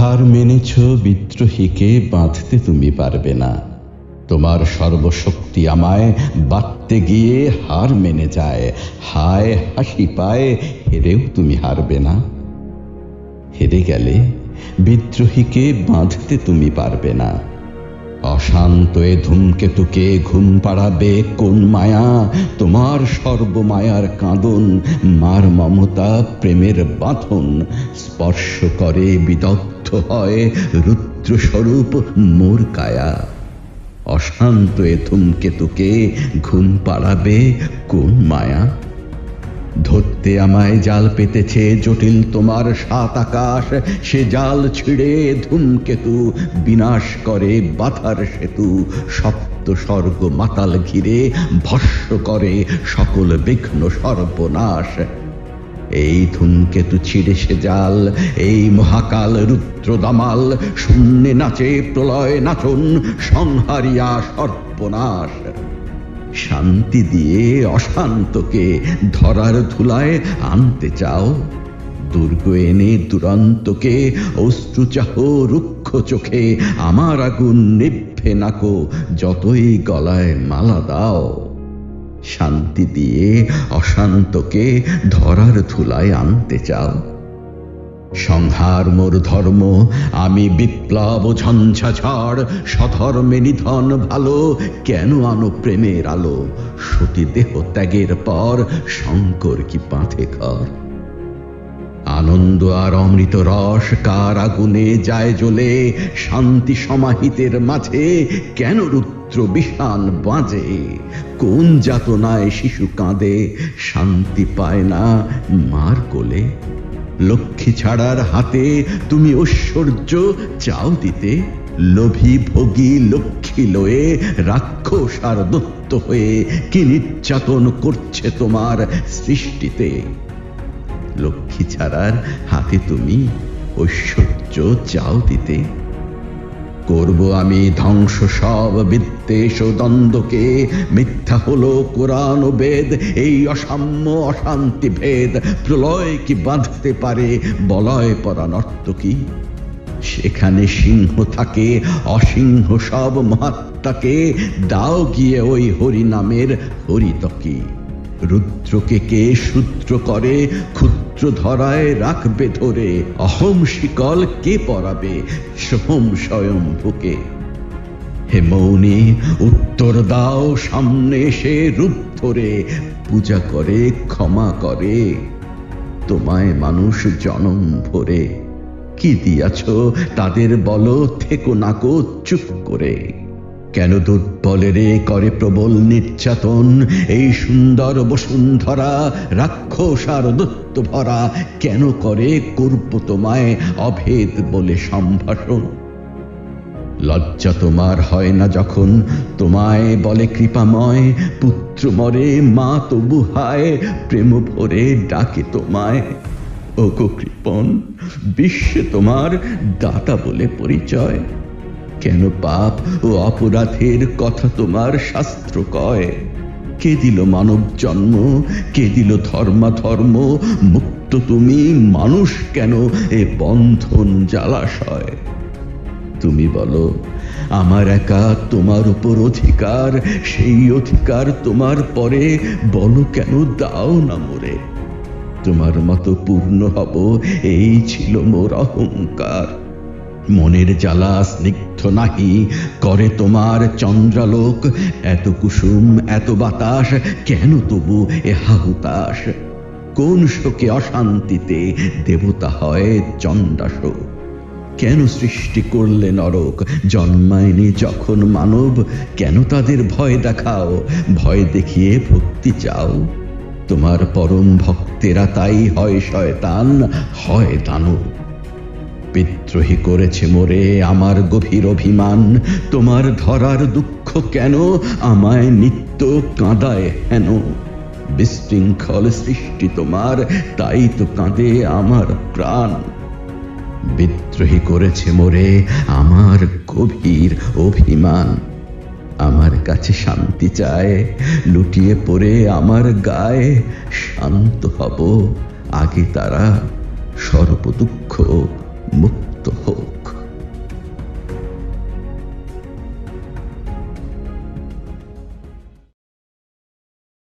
হার মেনেছ বিদ্রোহীকে বাঁধতে তুমি পারবে না। তোমার সর্বশক্তি আমায় বাঁধতে গিয়ে হার মেনে যায়। হায়, হাসি পায়, হেরেও তুমি হারবে না। হেরে গেলে বিদ্রোহীকে বাঁধতে তুমি পারবে না। অশান্ত এ ধূমকেতুকে ঘুম পাড়াবে কোন মায়া? তোমার সর্বমায়ার কাঁদন, মার মমতা, প্রেমের বাঁধন, স্পর্শ করে বিদগ্ধ হয় রুদ্রস্বরূপ মোর কায়া। অশান্ত এ ধূমকেতুকে ঘুম পাড়াবে কোন মায়া? ধরতে আমায় জাল পেতেছে জটিল তোমার সাত আকাশ, সে জাল ছিঁড়ে ধূমকেতু বিনাশ করে বাধার সেতু। সপ্ত স্বর্গ মাতাল ঘিরে ভস্য করে সকল বিঘ্ন সর্বনাশ। এই ধূমকেতু ছিঁড়ে সে জাল, এই মহাকাল রুদ্র দামাল, শূন্যে নাচে প্রলয় নাচন সংহারিয়া সর্বনাশ। শান্তি দিয়ে অশান্তকে ধরার ধুলায় আনতে চাও? দুর্গ এনে দুরন্তকে, অশ্রুচাহ রুক্ষ চোখে, আমার আগুন নিভে নাকো, যতই গলায় মালা দাও। শান্তি দিয়ে অশান্তকে ধরার ধুলায় আনতে চাও। সংহার মোর ধর্ম, আমি বিপ্লব ঝঞ্ঝা ঝড় সধর্মে নিধন ভালো, কেন আনো প্রেমের আলো? সতী দেহ ত্যাগের পর শঙ্কর কি পাথে ঘর? আনন্দ আর অমৃত রস কার আগুনে যায় জ্বলে? শান্তি সমাহিতের মাঝে কেন রুদ্র বিষান বাজে? কোন যাতনায় শিশু কাঁদে? শান্তি পায় না মার কোলে? লক্ষ্মী ছাড়ার হাতে তুমি ঐশ্বর্য চাও দিতে? লোভী ভোগী লক্ষ্মী লয়ে রাক্ষস আর দত্ত হয়ে কি নির্যাতন করছে তোমার সৃষ্টিতে? লক্ষ্মী ছাড়ার হাতে তুমি ঐশ্বর্য চাও দিতে। করব আমি ধ্বংস সব বিদ্বেষ দ্বন্দ্বকে। মিথ্যা হলো কোরআন বেদ, এই অসাম্য অশান্তি ভেদ। প্রলয় কি বাঁধতে পারে, বলয় পরা নর্তকী সেখানে সিংহ থাকে, অসিংহ সব মহাত্মাকে। দাও গিয়ে ওই হরি নামের হরিতকি। রুদ্রকে কে সূত্র করে, ক্ষুদ্র ধরায় রাখবে ধরে, অহম শিকল কে পরাবে? সোহম স্বয়ম্ভুকে। হে মৌনি, উত্তর দাও সামনে এসে রূপ ধরে, পূজা করে, ক্ষমা করে। তোমায় মানুষ জনম ভরে, কি দিয়াছ তাদের বলো, থেকো নাকো চুপ করে। কেন দুর্বলেরে করে প্রবল নির্যাতন? এই সুন্দর বসুন্ধরা রাক্ষস আর দত্ত ভরা কেন করে করব তোমায় অভেদ বলে সম্ভাষণ? লজ্জা তোমার হয় না যখন তোমায় বলে কৃপাময়, পুত্র মরে, মা তবু হায়, প্রেম ভরে ডাকে তোমায়। ওগো কৃপণ, বিশ্বে তোমার দাতা বলে পরিচয়। কেন পাপ ও অপরাধের কথা তোমার শাস্ত্র কয়? কে দিল মানব জন্ম? কে দিল ধর্মাধর্ম? মুক্ত তুমি মানুষ কেন এ বন্ধন জ্বালাশয় তুমি বলো, আমার একা তোমার উপর অধিকার, সেই অধিকার তোমার পরে বলো কেন দাও না মোরে? তোমার মতো পূর্ণ হব, এই ছিল মোর অহংকার। মনের জ্বালা স্নিগ্ধ নাহি। করে তোমার চন্দ্রালোক, এত কুসুম, এত বাতাস, কেন তবু এ হাহুতাস কোন শোকে অশান্তিতে দেবতা হয় চণ্ডাশোক কেন সৃষ্টি করলে নরক? জন্মায়নি যখন মানব, কেন তাদের ভয় দেখাও? ভয় দেখিয়ে ভক্তি চাও? তোমার পরম ভক্তেরা তাই হয় শয়তান, হয় দানব। বিদ্রোহী করেছে মোরে আমার গভীর অভিমান। তোমার ধরার দুঃখ কেন? আমায় নিত্য কাঁদায় হেন। বিশৃঙ্খল সৃষ্টি তোমার, তাই তো কাঁদে আমার প্রাণ। বিদ্রোহী করেছে মোরে আমার গভীর অভিমান। আমার কাছে শান্তি চায়, লুটিয়ে পড়ে আমার গায়ে শান্ত হব। আগে তারা সর্বদুঃখ